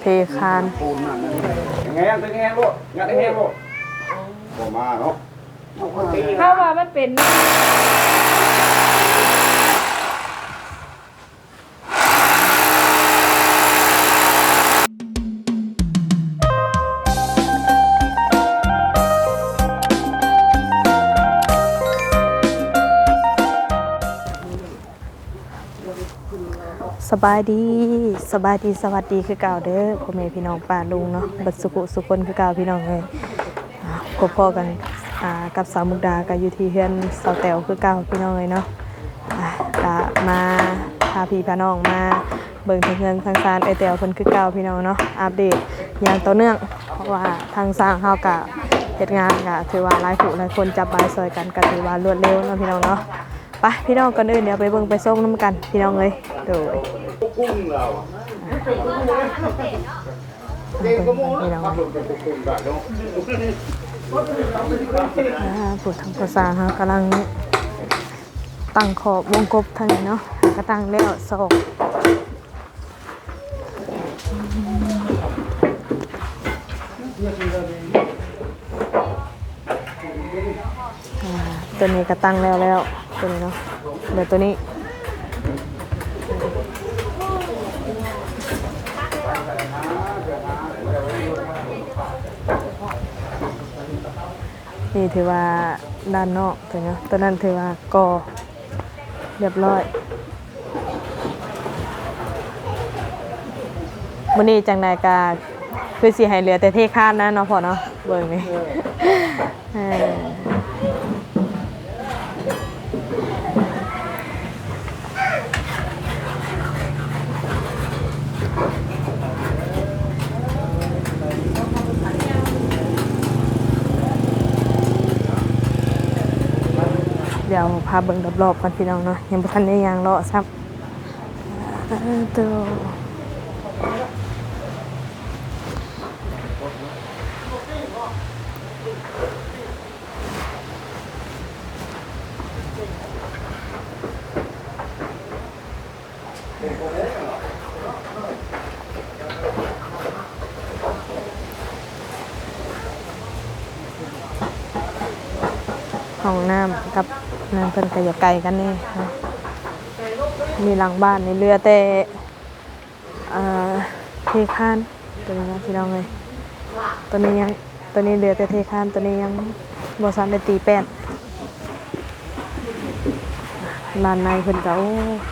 เทคานปูนนั่นนั่นแงงเป็นแงงลูกงัดให้แงงลูกบ่มาเนาะถ้าว่ามันเป็น สบายดีสบายดีสวัสดีคือเก่าเด้อพ่อแม่พี่น้องป้าลุงเนาะบัดสุขุสุคนคือเก่าพี่น้องเลยอ่าพบพอกันกับสาวมุกดาก็อยู่ที่เฮือนสาวแต๋วคือเก่าพี่น้องเลยเนาะอ่าก็มาพาพี่พาน้องมาเบิ่งทางเฮือนทางซานไอแต๋วเพิ่นคือเก่าพี่น้องเนาะอัปเดตอย่างต่อเนื่องเพราะว่าทางสร้างเฮาก็เฮ็ดงานก็ถือว่าหลายผู้หลายคนจับใบซอยกันก็ถือว่ารวดเร็วเนาะพี่น้องเนาะ ไปพี่น้องก่อนอื่นเดี๋ยวไปเบิ่งไปส้มน้ำกัน พี่น้องเลยโดยกุ้งเราเด็กก็มูนะขับรถไปกุ้งได้เนาะอ่าผู้ทางภาษาฮะกำลังตั้งขอบวงกบทางนี้เนาะก็ตั้งแล้วสองอ่าตัวนี้ก็ตั้งแล้วแล้ว ตัวนี้เนาะเดี๋ยวตัวนี้นี่ถือว่าด้านนอกตัวนี้เนาะตัวนั้นถือว่ากอเรียบร้อยมื้อนี้จังไดกาคือสิให้เหลือแต่เทคานนะเนาะพอเนาะเบิ่งนี่เออ เดี๋ยว พาเบิ่งรอบๆกันพี่น้องเนาะยังบ่ทันได้ยางเลาะซับตัวห้องน้ำกับ น้ำเพิ่นก็อย่าไกลกันนี่มีหลังบ้านในเรือแต่เอ่อเทคานตัวนี้นะพี่น้องเลยตัวนี้ยังตัวนี้เรือแต่เทคานตัวนี้ยังบ่ซันได้ตีแป้นลานในเพิ่นก็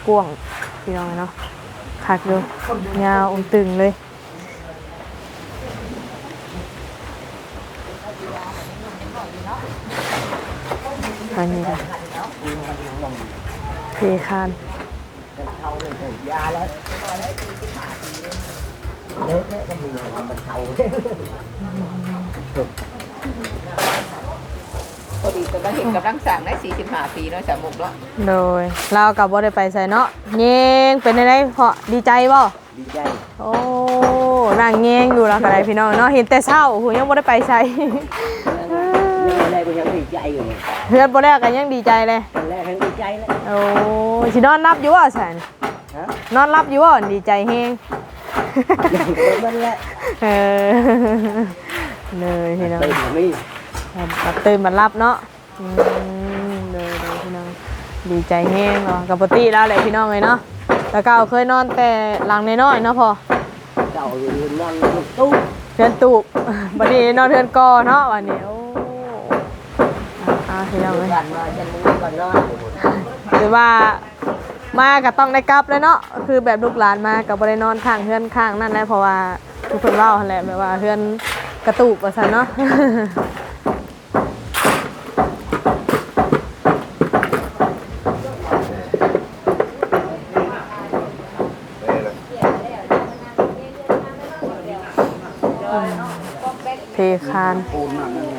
กว้างพี่น้องเนาะคักอยู่ยาวองตึงเลยอันนี้ค่ะ เทคานพอดีกำลังเห็นกำลังสั่งได้45ปีเนาะสามมุกเนาะโดย เรากับบ่ได้ไปใส่เนาะเงงเป็นไงเพราะดีใจบ่ดีใจโอ้นั่งเงงอยู่แล้วก็ได้พี่น้องเนาะเห็นแต่เช้าหูยังบ่ได้ไปใส่ ยังไม่ได้ก็ยังดี ใจอยู่นี่เพื่อนบ่แรกก็ยังดีใจเลยตอนแรกยังดีใจแล้วโอ้สินอนรับอยู่บ่แสนฮะนอนรับอยู่บ่ดีใจแฮงยังเดินมันแหละเออเลยพี่น้องไปถึงนี่มาตื่นมารับเนาะอืมเลยเลยพี่น้องดีใจแห้งเนาะกับปกติแล้วแหละพี่น้องเลยเนาะแต่เก่าเคยนอนแต่หลังน้อยๆเนาะพอเก่าอยู่นั่งตู้เทือนตูบบัดนี้นอนเทือนกอเนาะวันนี้โอ้อ่า พี่น้องเลยกันมาฉันมึงก่อนนอนหรือว่ามาก็ต้องได้กลับเลยเนาะคือแบบลูกหลานมากับบรินอนข้างเฮือนข้างนั่นแหละเพราะว่าทุกคนเล่ากันแหละแบบว่าเฮือนกระตุกว่าซั่นเนาะเทคานปูนนั่น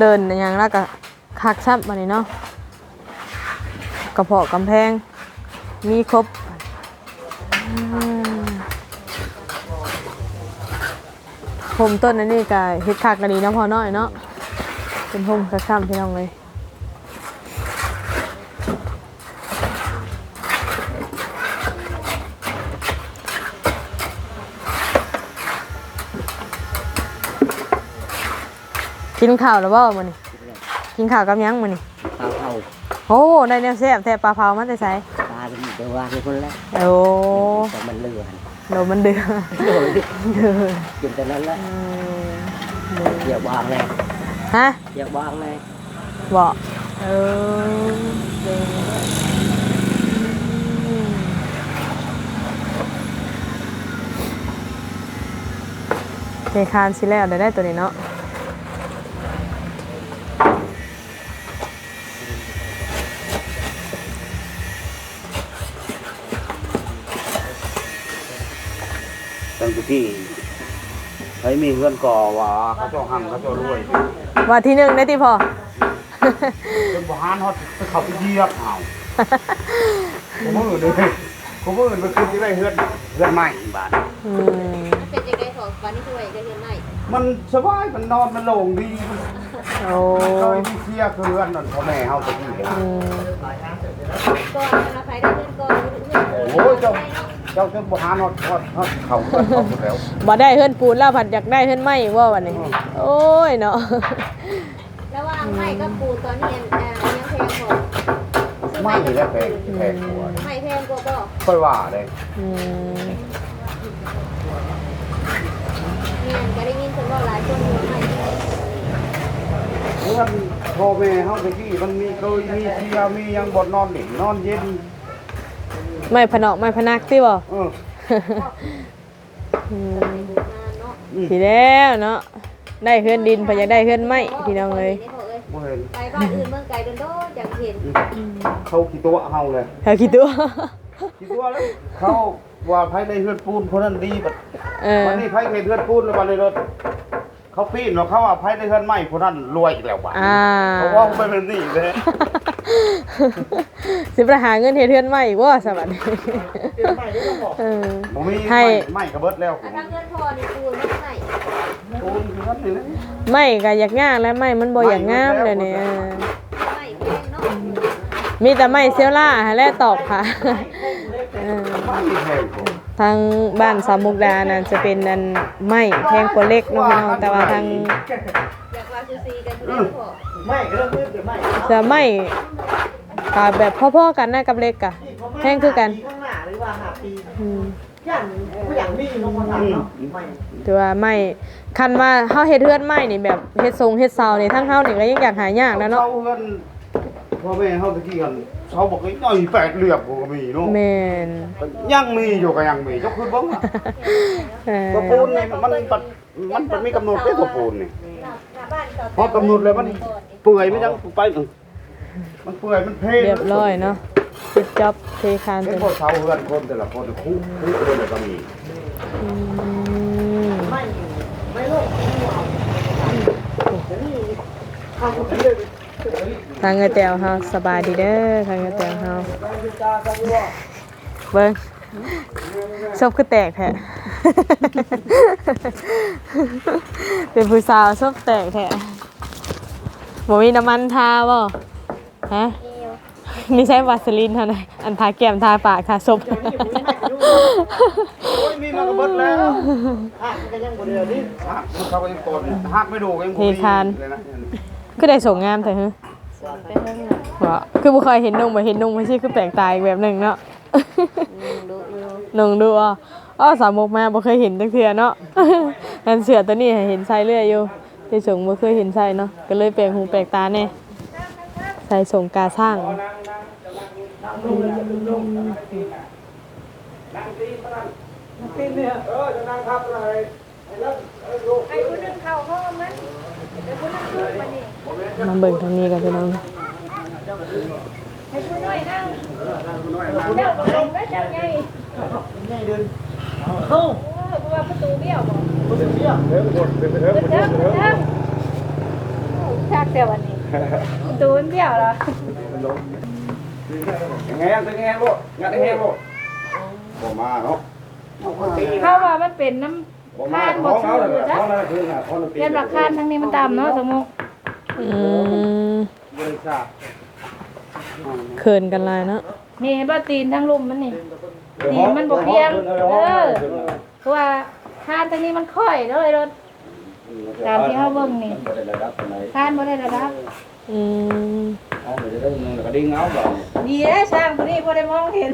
เดินอย่างแล้วก็คักซับมานี่เนาะกระเพาะกำแพง มีครบอืมผมต้นอันนี่ก็เฮ็ดคักกันดีเนาะพอน้อยเนาะเป็นผมคักซ้ำพี่น้องเลย กินข้าวแล้วบ่มื้อนี้กินข้าวกับหยังมื้อนี้ข้าวเผาโอ้ได้แนวแซ่บแท้ปลาเผามาแต่ไสตาเป็นเดือวางคนแล้วโอ้แต่มันเลือนโดนมันเดือดโดยเดือดกินแต่นั้นแล้วอืมอย่าวางเลยฮะอย่าวางเลยบ่เออเทคานสิแล้วได้ได้ตัวนี้เนาะ ที่ใครมีเงินก่อว่าเขาเจ้าหังเขาเจ้ารวยว่าที่หนึ่งได้ที่พอเป็นบ้านเขาไปเขาไปเหยียบเอาผมมือเลยผมมือไปคืนที่ได้เฮือนเฮือนใหม่บ้านอืมเป็นยังไงของวันนี้ช่วยก็เห็นไหมมันสบายมันนอนมันโล่งดีโอ้มันเคยมีเสียคือเฮือนนั่นพ่อแม่เฮาตะกี้เลยอืมก่อนนะใครได้เงินก่อนเงินโอ้ยเจ้า เจ้าจะบ่หาฮอดฮอดฮอดเขาเฮือนเขาหมดแล้วบ่ได้เฮือนปูนแล้วผัดอยากได้เฮือนไม้อีกว่าวันนี้ โอ้ยเนาะแล้วว่าไม่ก็ปูตอนนี้ยังแพงกว่าไม่ได้แพงแพงกว่าไม่แพงกว่าก็ค่อยว่าเลยอืมเงินก็ได้ยินคนว่าหลายคนอยู่ไม่เฮือนพ่อแม่เฮาตะกี้มันมีเคยมีเสียมีหยังบ่นอนหนินอนเย็น ไม่พนอกไม่พนักติบ่เอออืมมาเนาะสิแล้วเนาะได้เฮือนดินเพออยากได้เฮือนไม้พี่น้องเลยบ่เห็นไปบ้านอื่นเมืองไกลโดนโดจังเห็นเขากี่ตัวเฮาเลยเฮาคิดตัวกี่ตัวแล้วเขาว่าไผได้เฮือนปูนคนนั้นดีบัดเออวันนี้ไผได้เฮือนปูนแล้วบัดนี้รถ เขาปีนว่าเขาว่าไผได้เฮือนไม้คนนั้นรวยอีกแล้วบัดอ่า เพราะว่าไปเป็นหนี้เลย สิไปหาเงินเฮ็ดเฮือนไม้อีกว่าสวัสดีเออ ผมมีให้ ไม้ไม้กระเบิดแล้วถ้าเงินพอนี่ปูนไม่ใส่ปูนคือนั้นนี่นะไม้ก็อยากงามและไม้มันบ่อยากงามเลยนี่เออไม่แพงเนาะมีแต่ไม้เซลล่าหาและตอกค่ะ เออไม่แพงผม ทางบ้านสามมุกดานั่นจะเป็นอันไม้แพงกว่าเล็กเนาะพี่น้องแต่ว่าทางอยากว่าซูซีกันอยู่แล้วพอไม่เรื่องมืดเดี๋ยวไม่จะไม้ก็แบบพ่อๆกันนะกับเล็กอะแพงคือกันข้างหน้าหรือว่าหาปีอืมย่านผู้อย่างนี้น้องคนทำเนาะไม่ถือว่าไม้คันว่าเฮาเฮ็ดเฮือนไม้นี่แบบเฮ็ดทรงเฮ็ดเสานี่ทั้งเฮานี่ก็ยังอยากหายากแล้วเนาะเเงินพ่อแม่เฮาตะกี้กัน เขาบอกว่าน้อยแปดเหลี่ยมก็มีเนาะแม่นยังมีอยู่ก็ยังมียกขึ้นเบ้างอะเออตัวปูนนี่มันปัดมันมันมีกำหนดด้วยตัวปูนนี่หน้าบ้านเขาพอกำหนดเลยมัน เปื่อยไม่ยังไปเออมันเปื่อยมันเพลเรียบร้อยเนาะปิดจ็อบเทคานเห็นตัวพวกชาวเฮือนคนแต่ละคนคู่คู่คนเลยก็มีอืมไม่ไม่โลก ทางเงยแตวเฮาสบายดีเด้อทางเงยแตวเฮาเบิ่งซบคือแตกแท้เป็นผู้สาวซบแตกแท้บ่มีน้ำมันทาบ่ฮะเอวมีใช้วาสลินเท่านั้นอันทาแก้มทาปากทาศพโอ้ยมีมากระเบิดแล้วอะก็ยังบ่เดือดนี่ฮักเขาก็ยังโกนฮักไม่ดูก็ยังบ่มีเลยนะ คือได้ส่งงามแต่ฮึว่าคือบ่เคยเห็นนุ่งบ่เห็นนุ่งไม่ใช่คือแปลกตายอีกแบบหนึงเนาะดูอยู่นุ่งดูอะอ้อสามมุกมาบ่เคยเห็นจักเทื่อเนาะ อันเสือตัวนี้ให้เห็นใส่เรื่อยอยู่ที่ส่งบ่เคยเห็นใส่เนาะก็เลยแปลกหูแปลกตาแน่ใส่ส่งกาสร้างไอ้ผู้นึงเข้าห้องมันไอ้ผู้นึงลูกมันนี่ มาเบิ่งทางนี้กันพี่น้องไอ้ผู้น้อยนั่งเจ้าก็ลงได้จังไงไงเดินเข้าเออเพราะว่าประตูเบี้ยวบ่บ่ถึงเที่ยงเฮ้ยหมดเป็นไปเถอะเดินเดินเดินชักแต่วันนี้ตูนเดียวเหรอแห้งตึงแห้งโลดงัดให้แห้งโลดบ่มาเนาะเขาว่ามันเป็นน้บ่มาของเขาเลยของนั่นคือน่ะของนั่นำเรียนราคาทั้งนี้มันต่ำเนาะสมมุติ อืมบริษัทเขินกันหลายเนาะนี่บ้าตีนทั้งลุมมันนี่ ตีนมันบ่เพียง เออเพราะว่าคานทั้งนี้มันค่อยเลยรถตามที่เขาเบิ่งนี่บ่ได้ระดับปานใดคานบ่ได้ระดับอืม เอาไปได้นึงแล้วก็ดิ้งเอาบ่ดีเด้ช่างคนนี้บ่ได้มองเห็น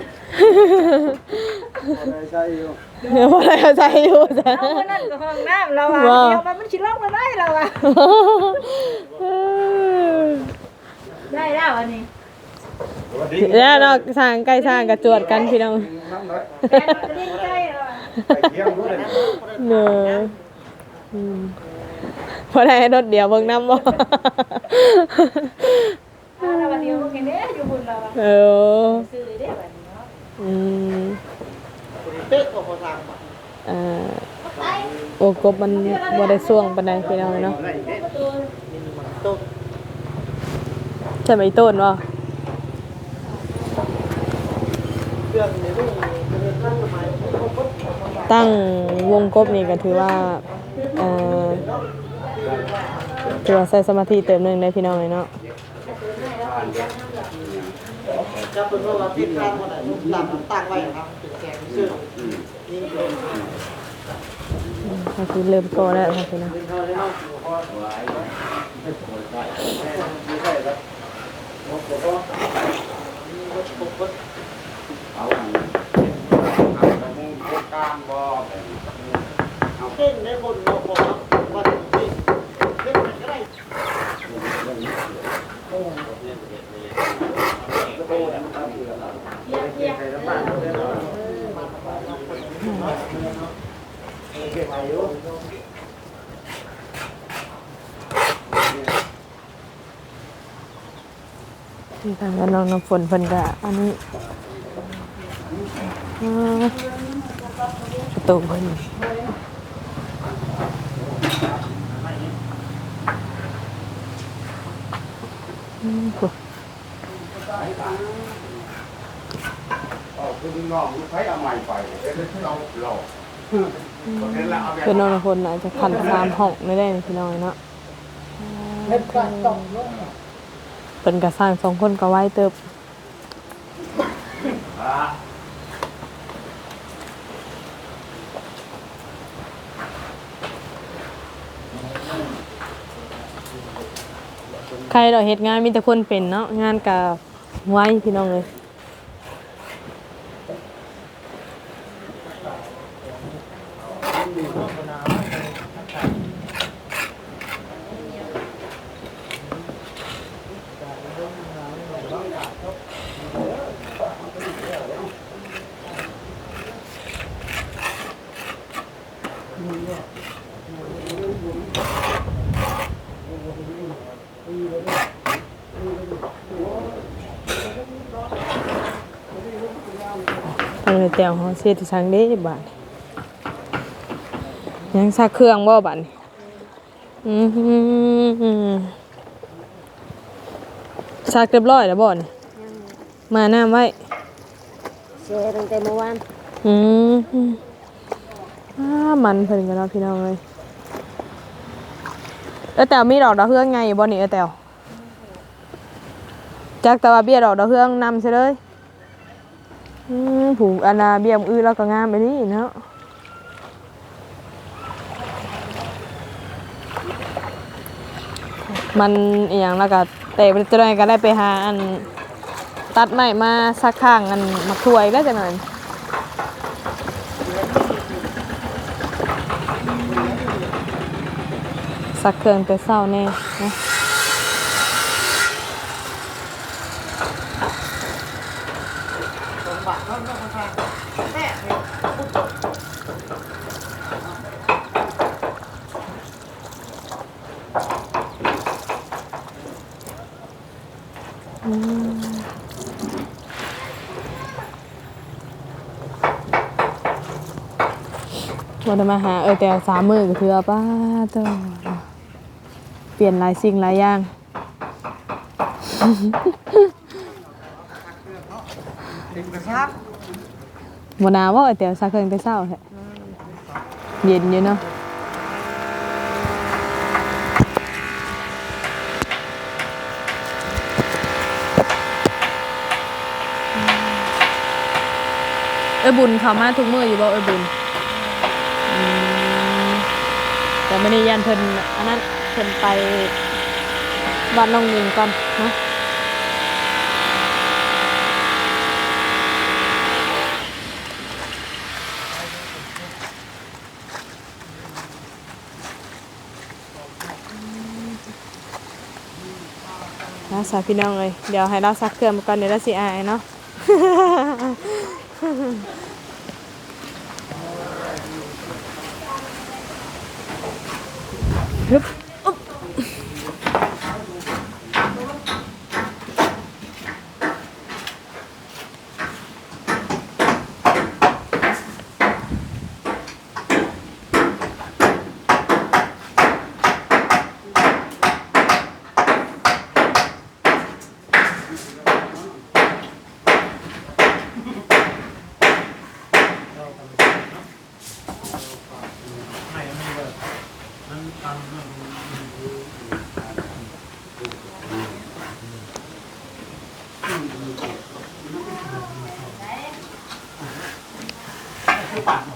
ได้ใช่อยู่เดี๋ยวบ่ได้เข้าใจอยู่จ้ะเอาคนนั้นก็ห้องน้ำเราอะว่าเดี๋ยวมันมันสิลงมาได้เราอะได้แล้วอันนี้แล้วเนาะสร้างใกล้สร้างกระจวดกันพี่น้องน้ำน้อยแม่มันดิ้นใกล้แล้วอะไปเที่ยวด้วยเนอะอืมพอได้รถเดียวเบิ่งน้ำบ่ ถ้าเนเดียวก็เห็นเด้อยู่บุญเราอะเออซื้อได้แบบนี้เนาะอืมเป๊ะกว่าพอสร้างบ่อ่าโอ้กบมันบ่ได้ส่วงปานใดพี่น้องเนาะต้นใช่ไหมต้นบ่เครื่องนี่ไม่เป็นขั้นสมัยตั้งวงกบนี่ก็ถือว่าเอ่อถือว่าใช้สมาธิเติมหนึงได้พี่น้องเลยเนาะ จะเป็นว่าเราติดขั้นคนไหนตั้งตั้งไว้ครับเป็นแสงซื่อนี่เป็นก็คือเริ่มโตแล้วค่ะพี่น้องเป็นเขาเลยเนะเอาอันเอามุงโครงการบ่เอาเงในคนเราบอกว่าถึงที่เล่นก็ได้ เยี่ยมเยี่ยม ที่ทางกันน้องน้ำฝนเพิ่นก็อันนี้อ่าประตูเพิ่นอืมโหเอา คือน้องใช้เอาใหม่ไปเราเราคนนี้ลอาแบบคือน้อน้ำฝนน่าจะขันสามห้องไม่ได้พี่น้องเนาะเล่นกันต้องลงเพิ่นก็สร้างสองคนก็ไว้เติบใครเราเฮ็ดงานมีแต่คนเป็นเนาะงานก็ไว้พี่น้องเลย ทางเตียงเฮาเสียที่สังเด้บาดยังซักเครื่องบ่บาดนี่อืมซักเรียบร้อยแล้วบ่นมาหน้ำไว้เสียตั้งแต่เมื่อวานอืมอ่า มันเพิ่นกันเนาะพี่น้องเอ้ยเออแต่มีดอกดาวเฮืองไงบ่นี่เออแต่วจักแต่ว่าเบี้ยดอกดาวเฮืองนำซะเลยผูกอนาเบี้ยมอื้อแล้วก็งามไปนี่เนาะมันอหย่างแล้วก็แต่ไปจะได้ก็ได้ไปหาอันตัดไม้มาสักข้างอันมาถวยก็จะหน่อย สักเครื่องแต่เศร้าแน่นะสมบัติเขาต้องทำแม่เนี่ยวันมาหาเออแต่สามมือก็คือป้าตัว เปลี่ยนหลายสิ่งหลายอย่าง ถึงกระชับบ่หนาวบ่แต่ซักเครื่องแต่เช้าแท้เย็นอยู่เนาะเอ้ยบุญเข้ามาทุกมื้ออยู่บ่เอ้ยบุญอืมแต่มื้อนี้ยันเพิ่นอันนั้น เพิ่นไปบ้านน้องนิงก่อนเนาะนะสาวพี่น้องเลยเดี๋ยวให้เราซักเครื่องมาก่อนเดี๋ยวเราสิอายเนาะฮึบ อุ๊บข้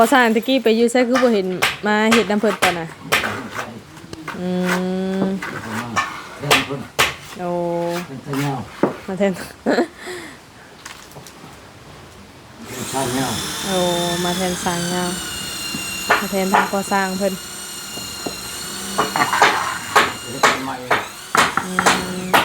อสร้างตะกี้ไปอยู่ไสคือบ่เห็นมาเฮ็ดน้ำเพิ่นปานน่ะอืมเดินคนโอ้เป็นเงามาแทน เป็นชาเงาโอ้มาแทนสร้างงามมาแทนทางก่อสร้างเพิ่นเป็นใหม่อืม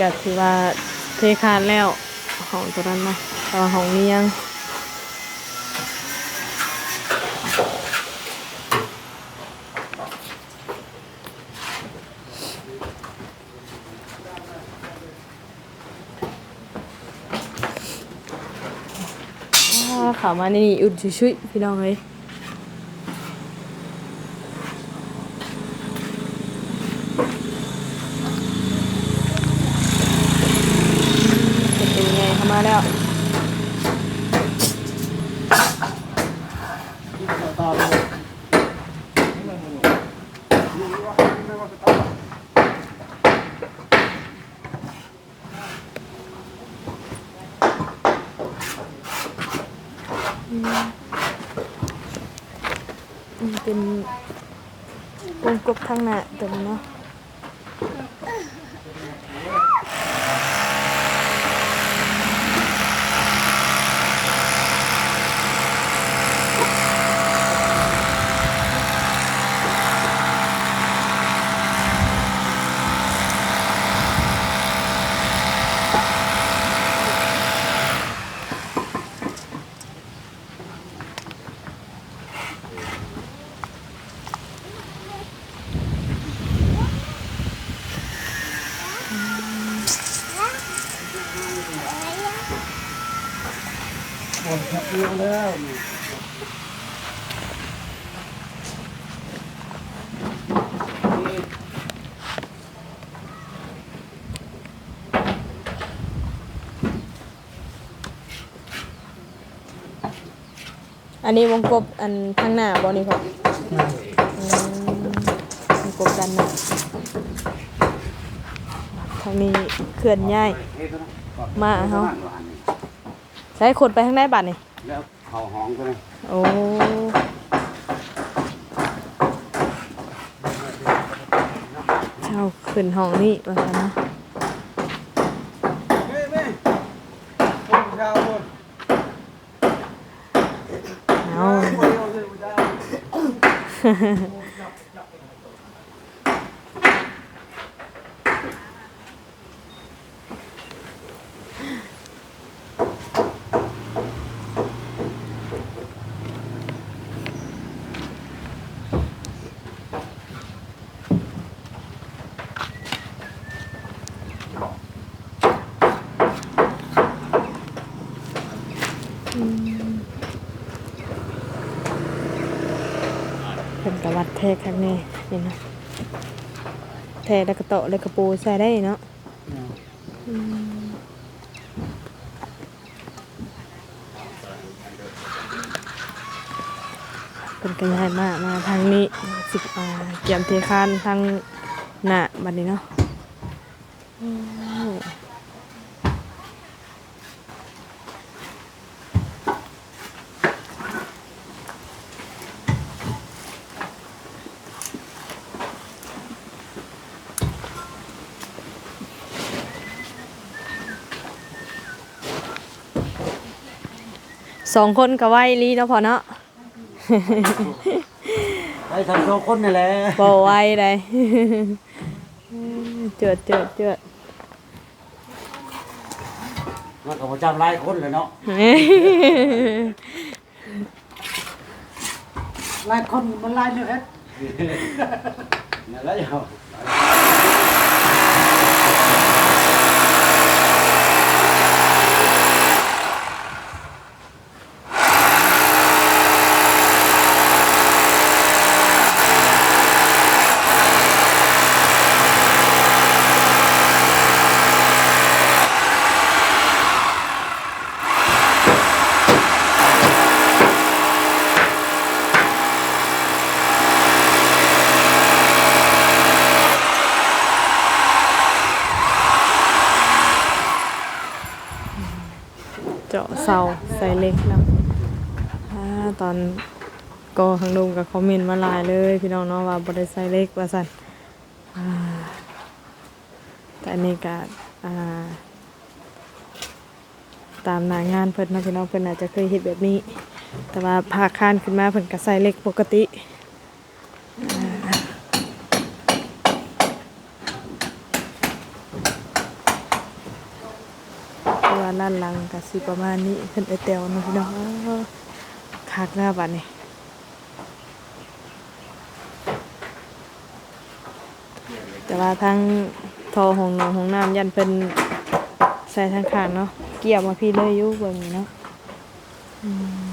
ก็ถือว่าเทคานแล้วห้องตัวนั้นเนาต่ว่าห้องนี้ยังอ่าข่าวมานี่อุ่นชุยๆพี่น้องเลย อันนี้วงกบอันข้างหน้าบ่นี่พ่ออืมวงกบด้านหน้าทางนี้เคลื่อนย้าย มาเฮาใช้คนไปข้างในบัดนี่แล้วเขาห้องก็เลยโอ้เช่าขึ้นห้องนี่ว่าซั่นเนาะ เฮ้ยแม่คนชาวคน เอา คนเดียวเลยผู้ชาย เป็ นกระวัดเทข้างในนี่เนาะเทแล้วก็โตะแล้วก็ปูใส่ได้เนาะอืมเป็นกระยายมากมาทางนี้สิบเกี่ยมเทคานทางหน้าบัดนี้เนาะ สองคนก็ไหวลีเนาะพอเนาะไปทำโชว์คนนี่แหละบ่ไหวเลยเจิดเจิดเจิดมันก็บ่จำหลายคนเลยเนาะหลายคนมันหลายเนื้อเอ็ดนั่นแหละเอาเจา เสาใส่เล็กเนาะอ่าตอนก็ทางลุงกับคอมเมนต์มาลายเลย พี่น้องเนาะว่าบ่ได้ใส่เล็กว่าซั่นแต่อันนี้ก็ตามหน้างานเพิ่นนะพี่น้องเพิ่นอาจจะเคยเฮ็ดแบบนี้ แต่ว่าภาคคานขึ้นมาเพิ่นก็ใส่เล็กปกติอ่าเพราะว่าด้านหลังก็ สิประมาณนี้เพิ่นไอเตวนะพี่น้องคักหน้าบัดนี่แต่ว่าทั้งทอหองน้องหองน้ำยันเป็นใส่ทางขางเนาะเกี่ยวมาพี่เลยอยู่แบบนี้เนาะอืม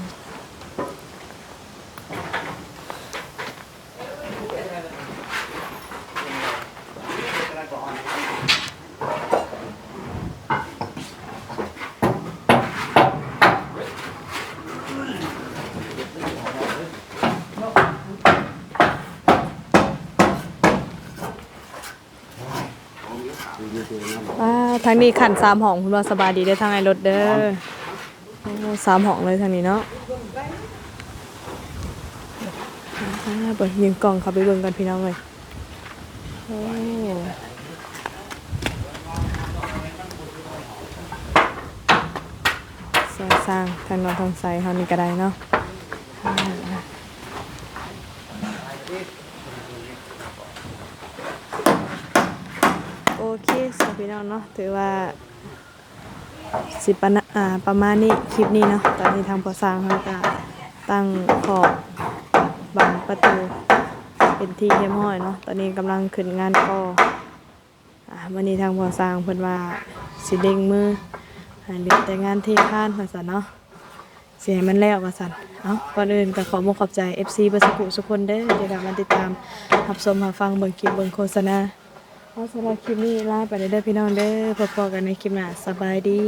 อ่าทางนี้ขันสามห้องคุณว่าสบายดีได้อทางไอรถเด้อโอ้สามห้องเลยทางนี้เนาะอ่าเปิดยิงกล่องเข้าไปเบิ่งกันพี่น้องเลยโอ้สร้างทางนอนทางใสเฮานี่ก็ได้เนาะอ่าโอเคสำหรับพี่น้อง เนาะถือว่าสิปนะอ่าประมาณนี้คลิปนี้เนาะตอนนี้ทางพอสร้างเขาก็ตั้งขอบบังประตูเป็นที่เรียบร้อยเนาะตอนนี้กำลังขึ้นงานก่ออ่าวันนี้ทางพอสร้างเพิ่นว่าสิเด้งมือให้เหลือแต่งานเทคานภาษาเนาะเสิให้มันแล้วว่าซั่นเอาก่อนอื่นก็ขอมุกขอบใจ FC เบ่สุขุสุกคนเด้อที่กำลังติดตามรับชมรับฟังเบิ่งคลิปเบิ่งโฆษณาเอา สำหรับคลิปนี้ลาไปเด้อพี่น้องเด้อพบกันในคลิปหน้าสบายดี